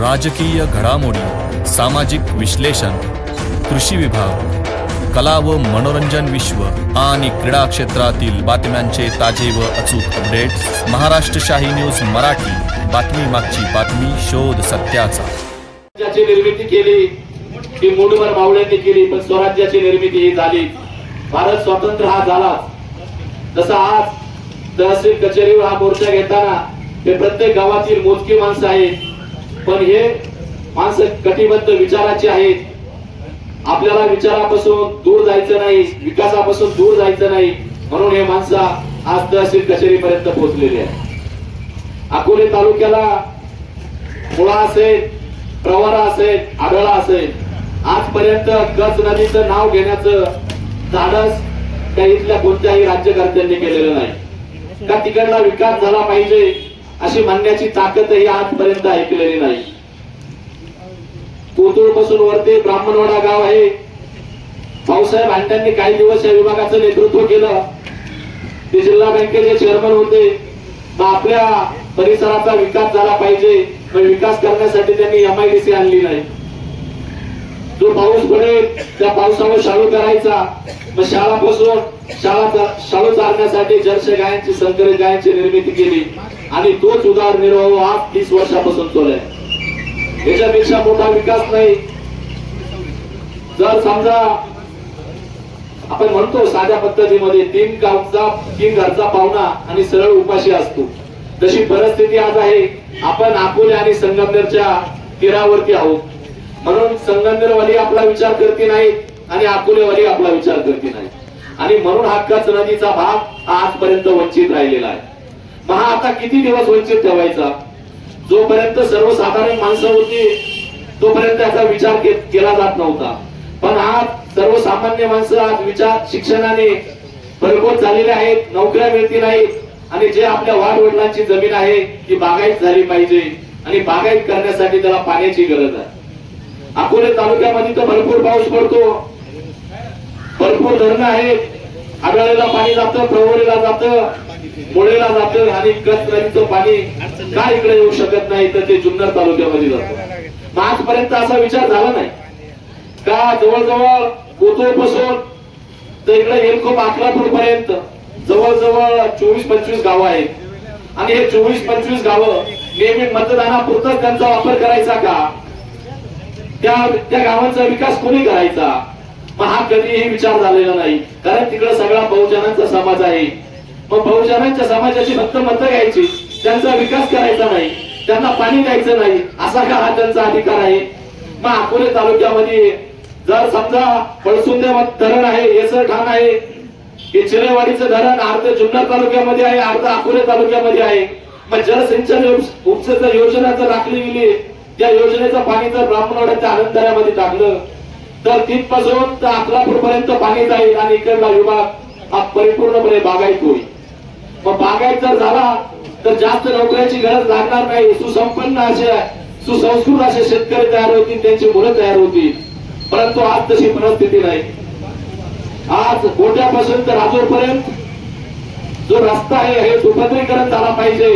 राजकीय घडामोडी सामाजिक विश्लेषण कृषी विभाग कला व मनोरंजन विश्व आणि क्रीडा क्षेत्रातील बातम्यांचे ताजे व अचूक अपडेट महाराष्ट्र न्यूज मराठी बातमी मागची बातमी शोध सत्याचा. निर्मिती केली ती मूठभर मावळ्यांनी केली पण स्वराज्याची निर्मिती ही झाली. भारत स्वतंत्र हा झाला. तसा आज तहसील कचेरीवर हा मोर्चा घेताना हे प्रत्येक गावातील मोजकी माणसं आहेत. पण हे माणसं कटिबद्ध विचाराची आहेत. आपल्याला विचारापासून दूर जायचं नाही विकासापासून दूर जायचं नाही. म्हणून हे माणसं आज तहसील कचेरीपर्यंत पोहोचलेली आहे अकोले तालुक्याला मुळा असेल प्रवारा असेल आढळा असेल आजपर्यंत कच नदीचं नाव घेण्याचं धाडस त्या इथल्या कोणत्याही राज्यकर्त्यांनी केलेलं नाही. का तिकडला विकास झाला पाहिजे? अशी म्हणण्याची ताकदही आजपर्यंत ऐकलेली नाही. कोतुळपासून वरती ब्राह्मणवाडा गाव आहे. भाऊसाहेब हांड्यांनी काही दिवस या विभागाचं नेतृत्व केलं. ते जिल्हा बँकेचे चेअरमन होते. मग आपल्या परिसराचा विकास झाला पाहिजे. विकास करण्यासाठी त्यांनी एमआयडीसी आणली नाही. जो पाऊस पडेल त्या पावसावर शाळू करायचा. मग शाळापासून शाळा शाळू चालण्यासाठी जर्श गायांची संकरित गायांची निर्मिती केली. आणि तोच उदारनिर्वाह आज तीस वर्षापासून चालू आहे. याच्यापेक्षा मोठा विकास नाही. जर समजा आपण म्हणतो साध्या पद्धतीमध्ये तीन गावचा तीन घरचा पाहुणा आणि सरळ उपाशी असतो. तशी परिस्थिती आज आहे. आपण अकोले आणि संगमनेरच्या तीरावरती आहोत. म्हणून संगमनेरवाली आपला विचार करते नाही आणि अकोलेवाली आपला विचार करते नाही आणि म्हणून हक्काच नदीचा भाग आजपर्यंत वंचित राहिलेला आहे. मग हा आता किती दिवस वंचित ठेवायचा? जोपर्यंत सर्वसाधारण माणसं होती तोपर्यंत त्याचा विचार केला जात नव्हता. पण आज सर्वसामान्य माणसं आज विचार शिक्षणाने भरपूर झालेले आहेत नोकऱ्या मिळतील नाहीत आणि जे आपल्या वाढ वडिलांची जमीन आहे ती बागायत झाली पाहिजे आणि बागायत करण्यासाठी त्याला पाण्याची गरज आहे. अकोले तालुक्यामध्ये तर भरपूर पाऊस पडतो. भरपूर धरणं आहेत. आगळेला पाणी जातं प्रवरीला जातं. मुळेला जातं आणि कच नदीचं पाणी का इकडे येऊ शकत नाही तर ते जुन्नर तालुक्यामध्ये जातं. आजपर्यंत असा विचार झाला नाही. का जवळजवळ कोतूरपासून तर इकडे येलखोप अकरापूर पर्यंत जवळजवळ चोवीस पंचवीस गावं आहेत. आणि हे चोवीस पंचवीस गावं नेहमी मतदानापुरतच त्यांचा वापर करायचा का? त्या त्या गावांचा विकास कोणी करायचा? मग हा कधीही विचार झालेला नाही. कारण तिकडे सगळा बहुजनांचा समाज आहे. मग बहुजनांच्या समाजाची फक्त मतं घ्यायची त्यांचा विकास करायचा नाही त्यांना पाणी द्यायचं नाही असा का हा त्यांचा अधिकार आहे? मग अकोले तालुक्यामध्ये जर समजा पळसुंदे धरण आहे येसर ठाण आहे हे चिरेवाडीचं धरण अर्ध जुन्नर तालुक्यामध्ये आहे अर्ध अकोले तालुक्यामध्ये आहे. मग जलसिंचन योज- योजना जर राखली गेली त्या योजनेचं पाणी जर ब्राह्मणवाड्याच्या आनंदऱ्यामध्ये टाकलं तर तिथपासून तर अकलापूर पर्यंत पाणी जाईल आणि इकडला विभाग हा परिपूर्णपणे बागायत होईल. मग बागायत जर झाला तर जास्त नोकऱ्याची गरज लागणार नाही. सुसंपन्न असे सुसंस्कृत असे शेतकरी तयार होतील त्यांची मुलं तयार होतील. परंतु आज तशी परिस्थिती नाही. आज गोट्यापासून तर राजूरपर्यंत जो रस्ता आहे हे सुभद्रीकरण झाला पाहिजे.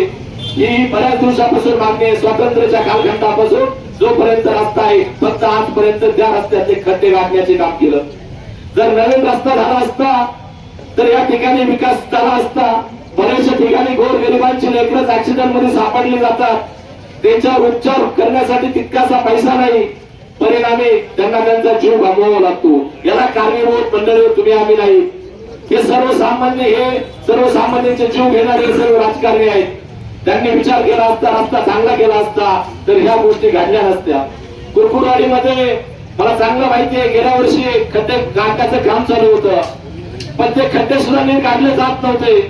ही बऱ्याच दिवसापासून मागणी आहे स्वातंत्र्याच्या कालखंडापासून जोपर्यंत रस्ता आहे फक्त आजपर्यंत त्या रस्त्याचे खड्डे गाठण्याचे काम केलं. जर नवीन रस्ता झाला असता तर या ठिकाणी विकास झाला असता बऱ्याचशा ठिकाणी गोर गरिबांची लेकरच ऍक्सिडेंटमध्ये सापडले जातात. त्यांच्यावर उपचार करण्यासाठी तितकासा पैसा नाही परिणामी त्यांना त्यांचा जीव गमवावा लागतो. याला कारणीभूत मंडळी हो, तुम्ही आम्ही नाही. हे सर्वसामान्य हे सर्वसामान्यांचे जीव घेणारे सर्व राजकारणी आहेत. त्यांनी विचार केला असता रस्ता चांगला केला असता तर ह्या गोष्टी घडल्या नसत्या. कुरकुरवाडीमध्ये मला चांगलं माहितीये गेल्या वर्षी खड्डे काढण्याचं काम चालू होतं. पण ते खड्डे सुद्धा नीट काढले जात नव्हते.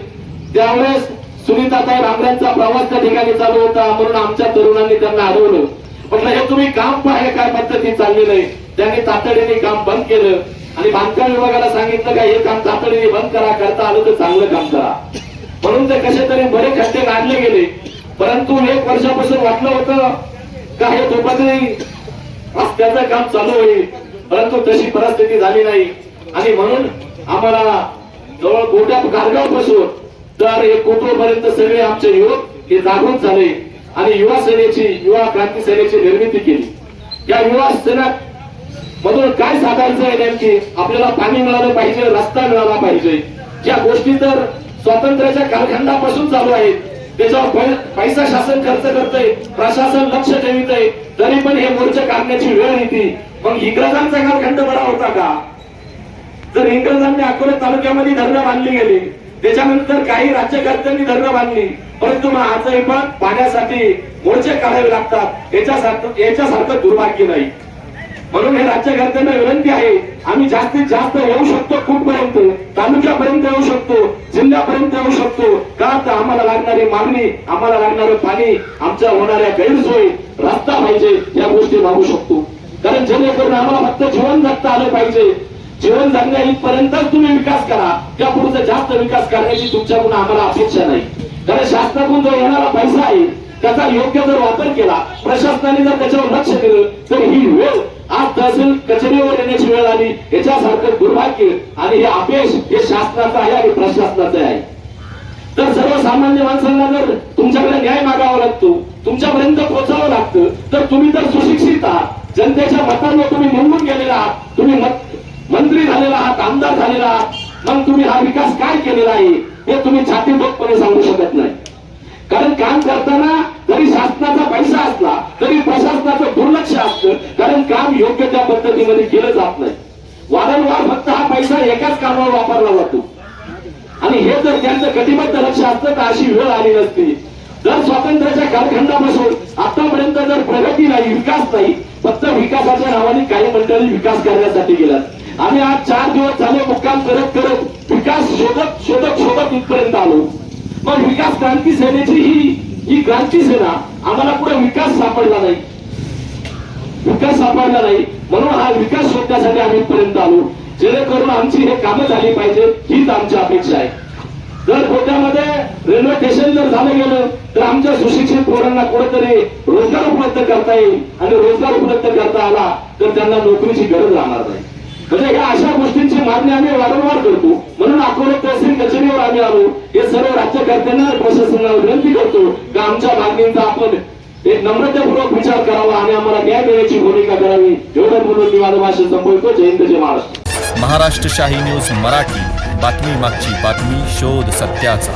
त्यावेळेस सुनीताताई भांबऱ्यांचा प्रवास त्या ठिकाणी चालू होता म्हणून आमच्या तरुणांनी त्यांना अडवलं म्हटलं हे तुम्ही काम पहा काय पद्धती चालली नाही त्यांनी तातडीने काम बंद केलं. आणि बांधकाम विभागाला सांगितलं का हे काम तातडीने बंद करा करता आलं तर चांगलं काम करा. म्हणून ते कसे तरी बरे खड्डे काढले गेले. परंतु एक वर्षापासून वाटलं होतं का हे दुपारी रस्त्याचं काम चालू होईल. परंतु तशी परिस्थिती झाली नाही. आणि म्हणून आम्हाला जवळ गोट्या गारगावपासून तर हे कोटोपर्यंत सगळे आमचे युवक हे जागृत झाले आणि युवा सेनेची युवा क्रांती सेनेची निर्मिती केली. या युवा सेना मधून काय साधायचं आहे नेमकी? आपल्याला पाणी मिळालं पाहिजे रस्ता मिळाला पाहिजे. या गोष्टी तर स्वातंत्र्याच्या कालखंडापासून चालू आहेत. त्याच्यावर पैसा शासन खर्च करतय प्रशासन लक्ष ठेवित आहे तरी पण हे मोर्चे काढण्याची वेळ येते मग इंग्रजांचा कालखंड बरा होता का? जर इंग्रजांनी अकोला तालुक्यामध्ये धरणं बांधली गेली त्याच्यानंतर काही राज्यकर्त्यांनी धरणं बांधली परंतु मग आजही पण पाण्यासाठी मोर्चे काढावे लागतात. याच्यासारखं याच्यासारखं दुर्भाग्य नाही. म्हणून हे राज्यकर्त्यांना विनंती आहे. आम्ही जास्तीत जास्त येऊ शकतो कुठपर्यंत? तालुक्यापर्यंत येऊ शकतो जिल्ह्यापर्यंत येऊ शकतो. का तर आम्हाला लागणारी मागणी आम्हाला लागणारं पाणी आमच्या होणाऱ्या गैरसोयी रस्ता पाहिजे या गोष्टी मागू शकतो. कारण जेणेकरून आम्हाला फक्त जीवन जगता आलं पाहिजे. जीवन जगण्या इथपर्यंतच तुम्ही विकास करा. त्या पुढचा जास्त विकास करण्याची तुमच्याकडून आम्हाला अपेक्षा नाही. कारण शासनाकडून जो येणारा पैसा आहे त्याचा योग्य जर वापर केला प्रशासनाने जर त्याच्यावर लक्ष दिलं तर ही वेळ आज तहसील कचेरीवर येण्याची वेळ आली. याच्यासारखं दुर्भाग्य आणि हे अपयश हे शासनाचं आहे आणि प्रशासनाचं आहे. तर सर्वसामान्य माणसांना जर तुमच्याकडे न्याय मागावा लागतो तुमच्यापर्यंत पोहोचावं लागतं तर तुम्ही जर सुशिक्षित आहात जनतेच्या मतांवर तुम्ही निवडून गेलेला आहात तुम्ही मंत्री झालेला आहात आमदार झालेला आहात मग तुम्ही हा विकास काय केलेला आहे हे तुम्ही छातीबोधपणे सांगू शकत नाही. कारण काम करताना जरी शासनाचा पैसा असला तरी प्रशासनाचं असतं. कारण काम योग्य त्या पद्धतीमध्ये केलं जात नाही. वारंवार फक्त हा पैसा एकाच कामावर वापरला जातो. आणि हे जर त्यांचं कटिबद्ध लक्ष असतं तर अशी वेळ आली नसती. जर स्वातंत्र्याच्या कालखंडापासून आतापर्यंत जर प्रगती नाही विकास नाही फक्त विकासाच्या नावाने काही मंडळी विकास करण्यासाठी गेल्यात. आम्ही आज चार दिवस झाले मुक्काम करत करत विकास शोधत शोधत शोधत इथपर्यंत आलो. मग विकास क्रांती सेनेची ही ही क्रांती सेना आम्हाला पुढे विकास सापडला नाही. विकास सापडला नाही. म्हणून हा विकास शोधण्यासाठी आम्ही पर्यंत आलो. जेणेकरून आमची हे कामं झाली पाहिजे हीच आमची अपेक्षा आहे. जर गोट्यामध्ये रेल्वे स्टेशन जर झालं गेलं तर आमच्या सुशिक्षित पोरांना कुठेतरी रोजगार उपलब्ध करता येईल. आणि रोजगार उपलब्ध करता आला तर त्यांना नोकरीची गरज राहणार नाही. म्हणजे ह्या अशा गोष्टींची मागणी आम्ही वारंवार करतो. म्हणून अकोले तहसील कचेरीवर आम्ही आलो. हे सर्व राज्यकर्त्यांना प्रशासनाला विनंती करतो की आमच्या मागणींचा आपण एक नम्रतापूर्वक विचार करावा आणि आम्हाला न्याय देण्याची भूमिका करावी. एवढं बोलून मी माझं भाषण संपवतो. जय जय महाराष्ट्र. महाराष्ट्र शाही न्यूज मराठी. बातमी मागची बातमी शोध सत्याचा.